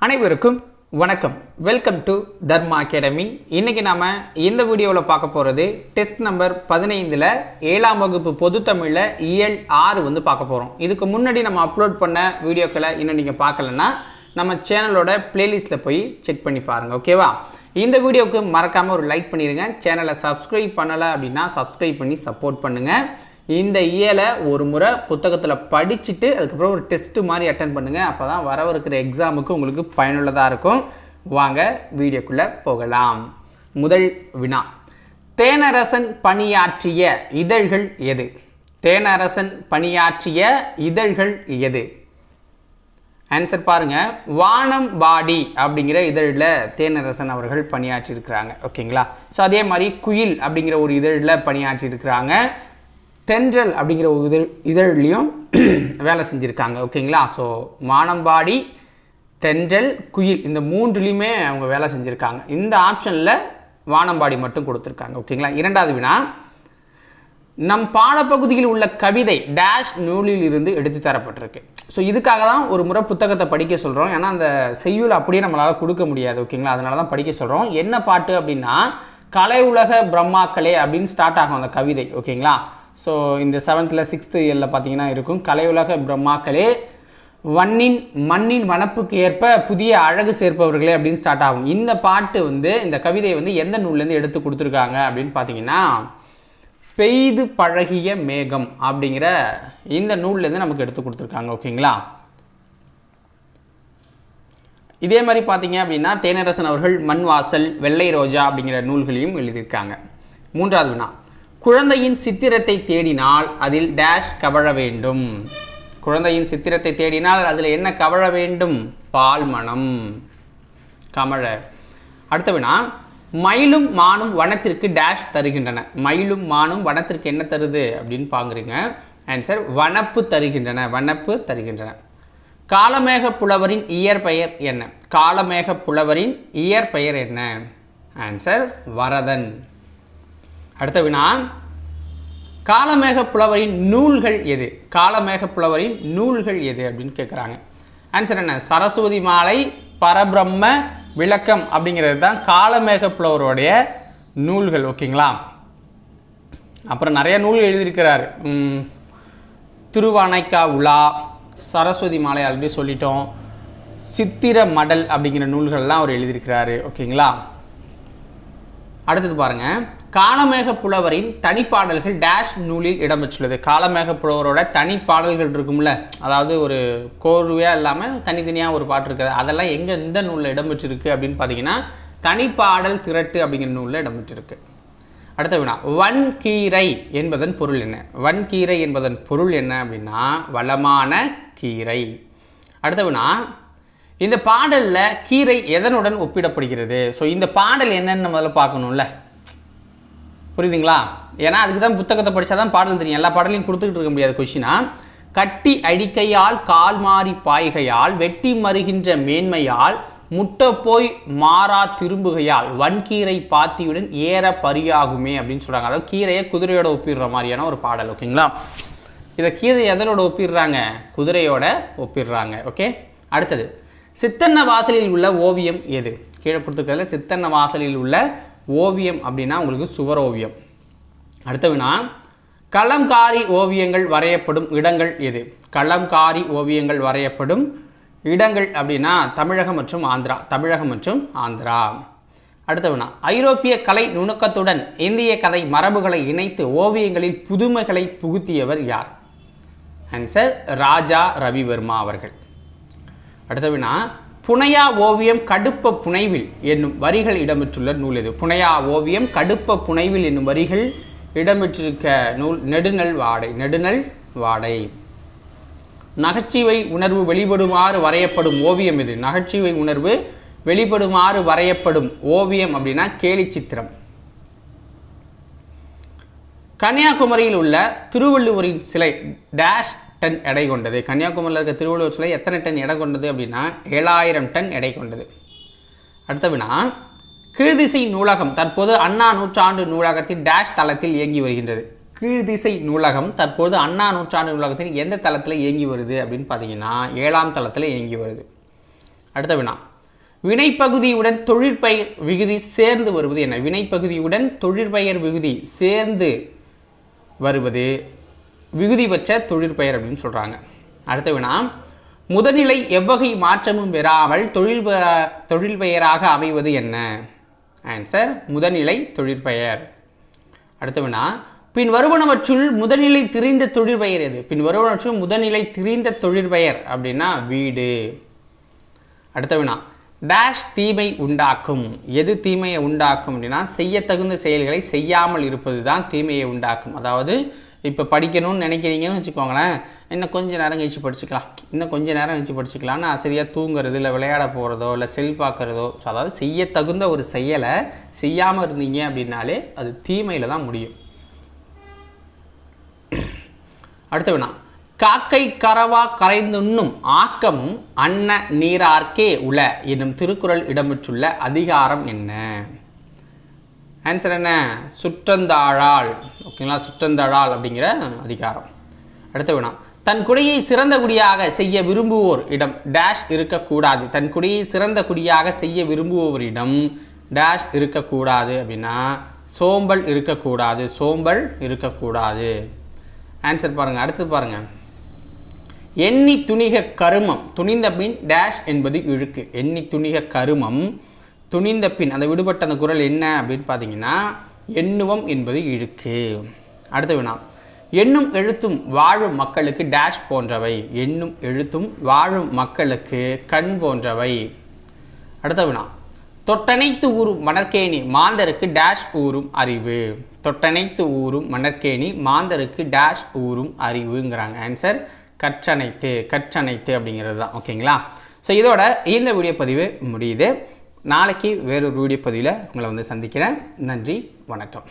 அனைவருக்கும் வணக்கம். Welcome to Dharma academy இன்றைக்கி நாம் இந்த வீடியோவில் பார்க்க போகிறது டெஸ்ட் நம்பர் பதினைந்தில் ஏழாம் வகுப்பு பொது தமிழில் இயல் ஆறு வந்து பார்க்க போகிறோம் இதுக்கு முன்னாடி நம்ம அப்லோட் பண்ண வீடியோக்களை இன்னும் நீங்கள் பார்க்கலன்னா நம்ம சேனலோட பிளேலிஸ்ட்டில் போய் செக் பண்ணி பாருங்கள் ஓகேவா இந்த வீடியோவுக்கு மறக்காமல் ஒரு லைக் பண்ணிடுங்க சேனலை சப்ஸ்கிரைப் பண்ணலை அப்படின்னா சப்ஸ்கிரைப் பண்ணி சப்போர்ட் பண்ணுங்கள் இந்த இயலை ஒரு முறை புத்தகத்தில் படிச்சுட்டு அதுக்கப்புறம் ஒரு டெஸ்ட்டு மாதிரி அட்டன் பண்ணுங்கள் அப்போ தான் வரவிருக்கிற எக்ஸாமுக்கு உங்களுக்கு பயனுள்ளதாக இருக்கும். வாங்க வீடியோக்குள்ளே போகலாம். முதல் வினா. தேனரசன் பணியாற்றிய இதழ்கள் எது? தேனரசன் பணியாற்றிய இதழ்கள் எது? ஆன்சர் பாருங்க. வானம் பாடி அப்படிங்கிற இதழில் தேனரசன் அவர்கள் பணியாற்றியிருக்கிறாங்க. ஓகேங்களா ஸோ அதே மாதிரி குயில் அப்படிங்கிற ஒரு இதழில் பணியாற்றியிருக்கிறாங்க. தென்றல் அப்படிங்கிற ஒரு இதழ் இதழ்லையும் வேலை செஞ்சுருக்காங்க ஓகேங்களா? ஸோ வானம்பாடி தென்றல் குயில் இந்த மூன்றுலேயுமே அவங்க வேலை செஞ்சுருக்காங்க. இந்த ஆப்ஷனில் வானம்பாடி மட்டும் கொடுத்துருக்காங்க ஓகேங்களா? இரண்டாவது வினா நம் பாடப்பகுதியில் உள்ள கவிதை டேஷ் நூலில் இருந்து எடுத்து தரப்பட்டிருக்கு. ஸோ இதுக்காக தான் ஒரு முறை புத்தகத்தை படிக்க சொல்கிறோம் ஏன்னா அந்த செய்யுள் அப்படியே நம்மளால் கொடுக்க முடியாது ஓகேங்களா? அதனால தான் படிக்க சொல்கிறோம் என்ன பாட்டு அப்படின்னா கலை உலக பிரம்மாக்களே அப்படின்னு ஸ்டார்ட் ஆகும் அந்த கவிதை ஓகேங்களா? ஸோ இந்த செவன்த்தில் சிக்ஸ்த்து இயரில் பார்த்தீங்கன்னா இருக்கும். கலையுலக பிரம்மாக்களே வண்ணின் மண்ணின் வனப்புக்கு ஏற்ப புதிய அழகு சேர்ப்பவர்களே அப்படின்னு ஸ்டார்ட் ஆகும். இந்த பாட்டு வந்து இந்த கவிதையை வந்து எந்த நூல்லேருந்து எடுத்து கொடுத்துருக்காங்க அப்படின்னு பார்த்தீங்கன்னா பெய்து பழகிய மேகம் அப்படிங்கிற இந்த நூல்லேருந்து நமக்கு எடுத்து கொடுத்துருக்காங்க ஓகேங்களா? இதே மாதிரி பார்த்தீங்க அப்படின்னா தேனரசன் அவர்கள் மண் வாசல் வெள்ளை ரோஜா அப்படிங்கிற நூல்களையும் எழுதியிருக்காங்க. மூன்றாவது வினா. குழந்தையின் சித்திரத்தை தேடினால் அதில் டேஷ் கவழ வேண்டும். குழந்தையின் சித்திரத்தை தேடினால் அதில் என்ன கவழ வேண்டும்? பால் மணம். கமழ. அடுத்த வினா மயிலும் மானும் வனத்திற்கு டேஷ் தருகின்றன. மயிலும் மானும் வனத்திற்கு என்ன தருது? அப்படின்னு பாங்குறீங்க ஆன்சர் வனப்பு தருகின்றன. வனப்பு தருகின்றன. காலமேக புலவரின் இயற்பெயர் என்ன? காலமேக புலவரின் இயற்பெயர் என்ன? ஆன்சர் வரதன். அடுத்த வினா காலமேக புலவரின் நூல்கள் எது? காலமேக புலவரின் நூல்கள் எது அப்படின்னு கேட்குறாங்க ஆன்சர் என்ன? சரஸ்வதி மாலை பரபிரம்ம விளக்கம் அப்படிங்கிறது தான் காலமேக புலவருடைய நூல்கள் ஓகேங்களா? அப்புறம் நிறைய நூல்கள் எழுதியிருக்கிறார். திருவானைக்கா உலா சரஸ்வதி மாலை ஆல்ரெடி சொல்லிட்டோம். சித்திர மடல் அப்படிங்கிற நூல்கள்லாம் அவர் எழுதியிருக்கிறாரு ஓகேங்களா? அடுத்தது பாருங்க. காலமேக புலவரின் தனிப்பாடல்கள் டேஷ் நூலில் இடம்பெற்றுள்ளது காலமேக புலவரோட தனிப்பாடல்கள் இருக்கும்ல. அதாவது ஒரு கோர்வையாக இல்லாமல் தனித்தனியாக ஒரு பாட்டு இருக்குது. அதெல்லாம் எங்கே எந்த நூலில் இடம்பெற்றிருக்கு அப்படின்னு பார்த்தீங்கன்னா தனிப்பாடல் திரட்டு அப்படிங்கிற நூலில் இடம்பெற்றிருக்கு அடுத்த வினா வன்கீரை என்பதன் பொருள் என்ன? வன்கீரை என்பதன் பொருள் என்ன அப்படின்னா வளமான கீரை. அடுத்த வினா இந்த பாடலில் கீரை எதனுடன் ஒப்பிடப்படுகிறது? ஸோ இந்த பாடல் என்னன்னு முதல்ல பார்க்கணும்ல. புரியுதுங்களா? ஏன்னா அதுக்கு தான் புத்தகத்தை படித்தா தான் பாடல் தெரியும். எல்லா பாடலையும் கொடுத்துக்கிட்டு இருக்க முடியாது கொஷினா கட்டி அடிக்கையால் கால் மாறி பாய்கையால் வெட்டி மறுகின்ற மேன்மையால் முட்டை போய் மாறா திரும்புகையால் வன்கீரை பாத்தியுடன் ஏற பரியாகுமே அப்படின்னு சொல்கிறாங்க அதாவது கீரையை குதிரையோட ஒப்பிடுற மாதிரியான ஒரு பாடல் ஓகேங்களா? இதை கீரை எதனோட ஒப்பிடுறாங்க? குதிரையோட ஒப்பிடுறாங்க ஓகே? அடுத்தது சித்தன்ன வாசலில் உள்ள ஓவியம் எது? கீழே கொடுத்துருக்கிறதுல சித்தன்ன வாசலில் உள்ள ஓவியம் அப்படின்னா உங்களுக்கு சுவர் ஓவியம். அடுத்த வினா களம்காரி ஓவியங்கள் வரையப்படும் இடங்கள் எது? களம்காரி ஓவியங்கள் வரையப்படும் இடங்கள் அப்படின்னா தமிழகம் மற்றும் ஆந்திரா. தமிழகம் மற்றும் ஆந்திரா. அடுத்த வினா ஐரோப்பிய கலை நுணுக்கத்துடன் இந்திய கதை மரபுகளை இணைத்து ஓவியங்களில் புதுமைகளை புகுத்தியவர் யார்? ஆன்சர் ராஜா ரவிவர்மா அவர்கள். அடுத்த வினா புனையா ஓவியம் கடுப்ப புனைவில் என்னும் வரிகள் இடம்பெற்றுள்ள நூல் எது? புனையா ஓவியம் கடுப்ப புனைவில் என்னும் வரிகள் இடம்பெற்றிருக்க நூல் நெடுநல் வாடை நெடுநல் வாடை. நகைச்சுவை உணர்வு வெளிப்படுமாறு வரையப்படும் ஓவியம் எது? நகைச்சுவை உணர்வு வெளிப்படுமாறு வரையப்படும் ஓவியம் அப்படின்னா கேலி சித்திரம். கன்னியாகுமரியில் உள்ள திருவள்ளுவரின் சிலை டேஷ் டன் எடை கொண்டது. கன்னியாகுமரியில் இருக்க திருவள்ளுவர் சிலை எத்தனை டன் எடை கொண்டது அப்படின்னா ஏழாயிரம் டன் எடை கொண்டது. அடுத்த வினா கீழ்திசை நூலகம் தற்போது அண்ணா நூற்றாண்டு நூலகத்தின் டேஷ் தளத்தில் இயங்கி வருகின்றது. கீழ்திசை நூலகம் தற்போது அண்ணா நூற்றாண்டு நூலகத்தின் எந்த தளத்தில் இயங்கி வருது அப்படின்னு பார்த்தீங்கன்னா ஏழாம் தளத்தில் இயங்கி வருது. அடுத்த வினா வினைப்பகுதியுடன் தொழிற்பெயர் விகுதி சேர்ந்து வருவது என்ன? வினைப்பகுதியுடன் தொழிற்பெயர் விகுதி சேர்ந்து வருவது விகுதி தொழிற்பெயர் அப்படின்னு சொல்கிறாங்க அடுத்த வினா முதல்நிலை எவ்வகை மாற்றமும் பெறாமல் தொழில் தொழில் பெயராக அமைவது என்ன? ஆன்சர் முதல்நிலை தொழிற்பெயர். அடுத்த வினா பின் வருவனவற்றுள் முதல்நிலை திரிந்த தொழிற்பெயர் எது? பின் வருவனவற்றுள் முதல்நிலை திரிந்த தொழிற்பெயர் அப்படின்னா வீடு. அடுத்த வினா டேஷ் தீமை உண்டாக்கும். எது தீமையை உண்டாக்கும் அப்படின்னா செய்யத்தகுந்த செயல்களை செய்யாமல் இருப்பது தான் தீமையை உண்டாக்கும். அதாவது இப்போ படிக்கணும்னு நினைக்கிறீங்கன்னு வச்சுக்கோங்களேன் இன்னும் கொஞ்ச நேரம் கழிச்சு படிச்சுக்கலாம். இன்னும் கொஞ்ச நேரம் கழிச்சு படிச்சுக்கலாம்னு ஆசிரியர் தூங்குறது இல்லை விளையாட போகிறதோ இல்லை செல் பார்க்குறதோ ஸோ அதாவது செய்ய தகுந்த ஒரு செயலை செய்யாமல் இருந்தீங்க அப்படின்னாலே அது தீமையில் தான் முடியும். அடுத்த வினா. காக்கை கரவா கரைந்துண்ணும் ஆக்கமும் அன்ன நீரார்க்கே உல என்னும் திருக்குறள் இடம்பெற்றுள்ள அதிகாரம் என்ன? ஆன்சர் என்ன? சுற்றந்தாழாள் ஓகேங்களா? சுற்றந்தாழாள் அப்படிங்கிற அதிகாரம். அடுத்த வினா. தன் குடியை சிறந்த குடியாக செய்ய விரும்புவோர் இடம் டேஷ் இருக்கக்கூடாது. தன் குடியை சிறந்த குடியாக செய்ய விரும்புவோரிடம் டேஷ் இருக்கக்கூடாது அப்படின்னா சோம்பல் இருக்கக்கூடாது. சோம்பல் இருக்கக்கூடாது. ஆன்சர் பாருங்க. அடுத்து பாருங்கள் எண்ணி துணிக கருமம். துணிந்த பின் டேஷ் என்பது இழுக்கு. எண்ணி துணிக கருமம் துணிந்த பின் அந்த விடுபட்ட அந்த குரல் என்ன அப்படின்னு பார்த்தீங்கன்னா எண்ணுவம் என்பது இழுக்கு. அடுத்த வினா எண்ணும் எழுத்தும் வாழும் மக்களுக்கு டேஷ் போன்றவை. எண்ணும் எழுத்தும் வாழும் மக்களுக்கு கண் போன்றவை. அடுத்த வினா தொட்டனைத்து ஊரும் மணற்கேணி மாந்தருக்கு டேஷ் ஊறும் அறிவு. தொட்டனைத்து ஊரும் மணற்கேணி மாந்தருக்கு டேஷ் ஊறும் அறிவுங்கிறாங்க. ஆன்சர் கற்றனைத்து கற்றனைத்து அப்படிங்கிறது தான். ஓகேங்களா ஸோ இதோட இந்த வீடியோ பதிவு முடியுது. நாளைக்கு வேறொரு வீடியோ பதிவில் உங்களை வந்து சந்திக்கிறேன். நன்றி வணக்கம்.